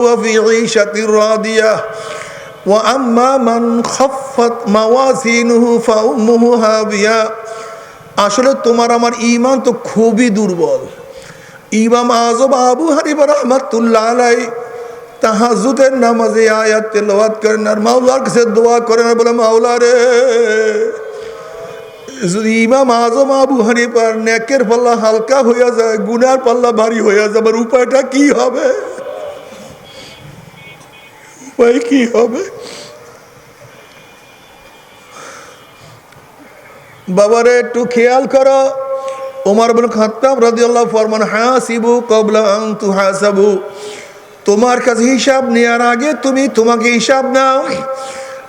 وفي عيشة راضية وأما من خفت موازينه فأمه هاوية আসলে তোমার আমার ইমান তো খুবই দুর্বল ইমাম আজম আবু হানিফা রহমাতুল্লাহ আলাই তাহাজুদের নামাজে আয়াত তেলাওয়াত করেন আর মাওলার কাছে দোয়া করেন আর বলে মাওলা রে যদি ইমাম আজম আবু হানিফার নেকের পাল্লা হালকা হইয়া যায় গুনার পাল্লা ভারী হইয়া যায় আমার উপায়টা কি হবে উপায় কি হবে? বাবারে, একটু খেয়াল করো। ওমর বিন খাত্তাব রাদিয়াল্লাহু ফরমান হাসিবু ক্বাবলা আন তুহাসাবু। তোমার কাছে হিসাব নেওয়ার আগে তুমি তোমাকে হিসাব নাও।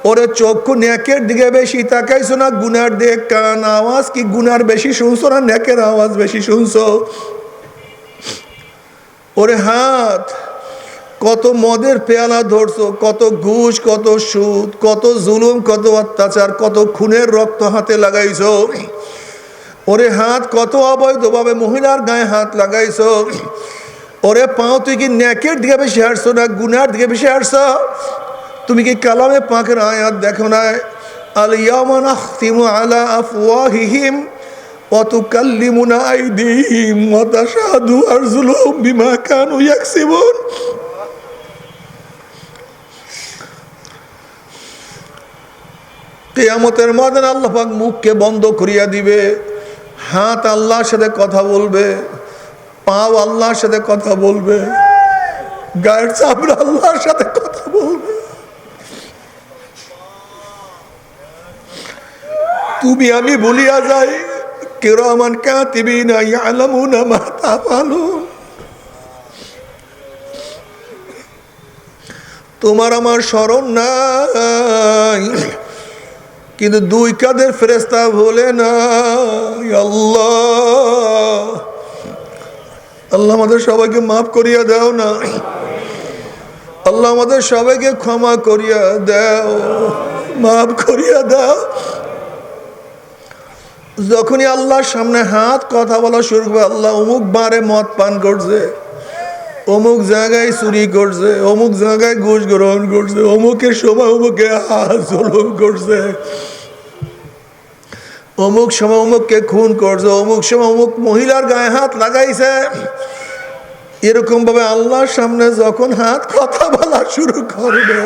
ওরে চক্ষু নেকের দিকে বেশি তাকাইছো না, গুনার দিকে কান আওয়াজ? কি গুনার বেশি শুনছো না, নেকের আওয়াজ বেশি শুনছো? ওরে হাত কত মদের পেয়ালা ধরছো কত ঘুষ কত সুদ কত জুলুম কত অত্যাচার কত খুনের রক্ত হাতে লাগাইছো ওরে হাত কত অবৈধভাবে মহিলার গায়ে হাত লাগাইছো ওরে পাও তুই কি ন্যাকের দিকে বেশি হাঁটছো না গুনার দিকে বেশি হাঁটছো তুমি কি কালামে পাকের আয়াত দেখো না আল ইয়ামান আখতিমু আলা আফওয়াহিহিম وتكلمنا أيديهم وتشهد أرجلهم بما كانوا يكسبون কেয়ামতের ময়দানে আল্লাহ পাক মুখকে বন্ধ করিয়া দিবে। হাত আল্লাহর সাথে কথা বলবে। পাও আল্লাহর সাথে কথা বলবে। গায়ের চাপড়া আল্লাহর সাথে কথা বলবে। তুমি আমি ভুলিয়া যাই, কেরামান কাতিবিনা ইয়ালামুনা মা তাফালুন। তোমার আমার স্মরণ নাই। কিন্তু দুই কাদের ফেরেস্তা বলে না আল্লাহ। আল্লাহ আমাদের সবাইকে মাফ করিয়া দাও না। আল্লাহ আমাদের সবাইকে ক্ষমা করিয়া দাও, মাফ করিয়া দাও। যখনই আল্লাহর সামনে হাত কথা বলা শুরু করবে, আল্লাহ অমুক বারে মদ পান করছে, অমুক জায়গায় চুরি করছে, অমুক জায়গায় ঘুষ গ্রহণ করছে, অমুকের সময় অমুকে হাত করছে। অমুক সময় অমুককে খুন করছে, অমুক সময় অমুক মহিলার গায়ে হাত লাগাইছে। এরকম ভাবে আল্লাহর সামনে যখন হাত কথা বলা শুরু করবে।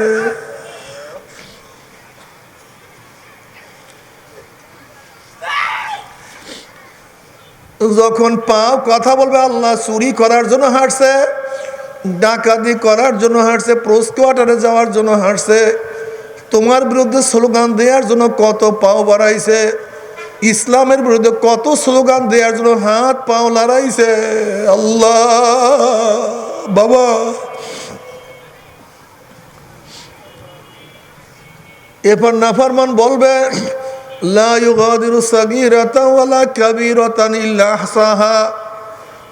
যখন পাও কথা বলবে, আল্লাহ চুরি করার জন্য হাঁটছে, ডাকাতি করার জন্য হাঁটছে প্রোস কোয়ার্টারে যাওয়ার জন্য হাঁটছে, তোমার বিরুদ্ধে স্লোগান দেওয়ার জন্য কত পাও বাড়াইছে। ইসলামের বিরুদ্ধে কত স্লোগান দেওয়ার জন্য হাত পাও লড়াইছে আল্লাহ, বাবা। এরপর নাফারমান বলবে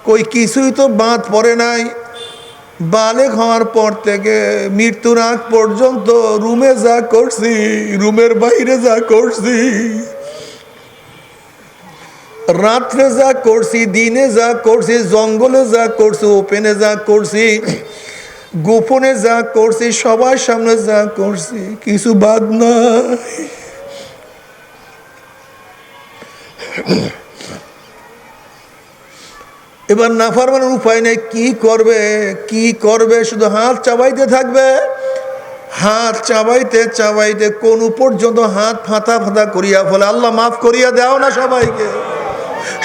কই কিছুই তো বাঁধ পড়ে নাই। বালেক হওয়ার পর থেকে মৃত্যুর আগ পর্যন্ত রুমে যা করছি, রুমের বাইরে যা করছি রাত্রে যা করছি, দিনে যা করছি, জঙ্গলে যা করছি, ওপেনে যা করছি, গোপনে যা করছি, সবার সামনে যা করছি, কিছু বাদ নাই। এবার নাফারমানের উপায় নেই, কি করবে কি করবে, শুধু হাত চাবাইতে থাকবে? হাত চাবাইতে চাবাইতে কোন পর্যন্ত হাত ফাঁতা ফাঁতা করিয়া ফলে। আল্লাহ মাফ করিয়া দাও না সবাইকে।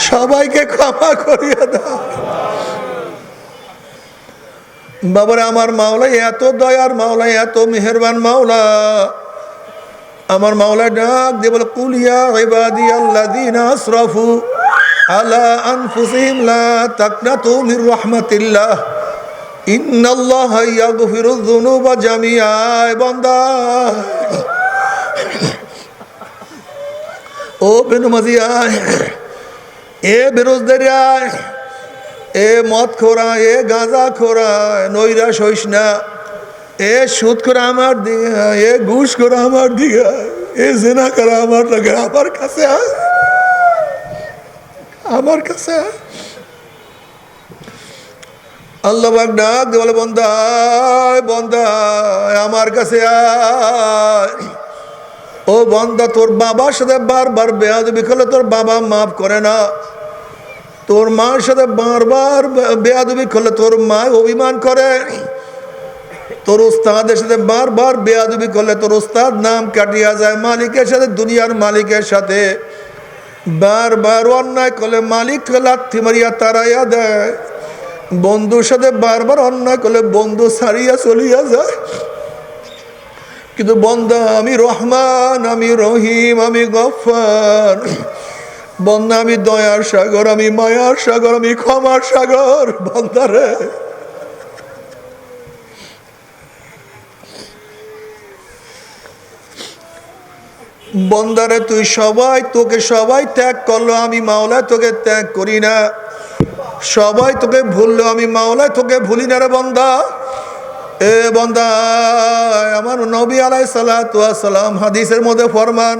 সবাইকে ক্ষমা করিয়া দাও। বাবারে, আমার মাওলা এত দয়ার মাওলা এত মেহরবান মাওলা। আমার মাওলা ডাক দিয়ে বলে কুলিয়া ইবাদি আল্লাযীনা আসরাফু আলা আনফুসিহিম লা তাকনাতু মির রাহমাতিল্লাহ। ইন্নাল্লাহা ইয়াগফিরু যুনুবা জামিআ এ বান্দা। ও বেনমাজি এ বেরোজদারি আয় এ মদ খোরা এ গাঁজা খোরা নৈরাশ হইস না। এ সুদ করে আমার দিকে আয়, এ ঘুষ করে আমার দিকে আয়, এ জেনা করে আমার লাগে আমার কাছে আমার কাছে। আল্লাহ পাক ডাক দিয়ে বলে বন্দা আয়, বন্দা আয়, আমার কাছে আয়। ও বন্দা, তোর বাবার সাথে বারবার বেয়াদবি করলে তোর বাবা মাফ করে না। তোর মার সাথে বারবার বেয়াদবি করলে তোর মা অভিমান করে। তোর উস্তাদের সাথে বারবার বেয়াদবি করলে তোর উস্তাদ নাম কাটিয়া যায় মালিকের সাথে, দুনিয়ার মালিকের সাথে। বারবার অন্যায় করলে মালিক লাথি মারিয়া তারাইয়া দেয়। বন্ধুর সাথে বারবার অন্যায় করলে বন্ধু ছাড়িয়া চলিয়া যায়। কিন্তু বন্দা, আমি রহমান, আমি রহিম, আমি গফার। বন্দা, আমি দয়ার সাগর, আমি মায়ার সাগর, আমি ক্ষমার সাগর বন্দারে বন্দারে তুই সবাই তোকে সবাই ত্যাগ করল, আমি মাওলা তোকে ত্যাগ করি না। সবাই তোকে ভুললো, আমি মাওলায় তোকে ভুলি না রে বন্দা। এ বন্দা, আমার নবী আলাই সালাম হাদিসের মধ্যে ফরমান,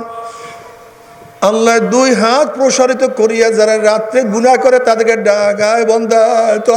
আল্লাহ দুই হাত প্রসারিত করিয়া যারা রাত্রে গুণা করে তাদেরকে ডাকায় বন্দা, তো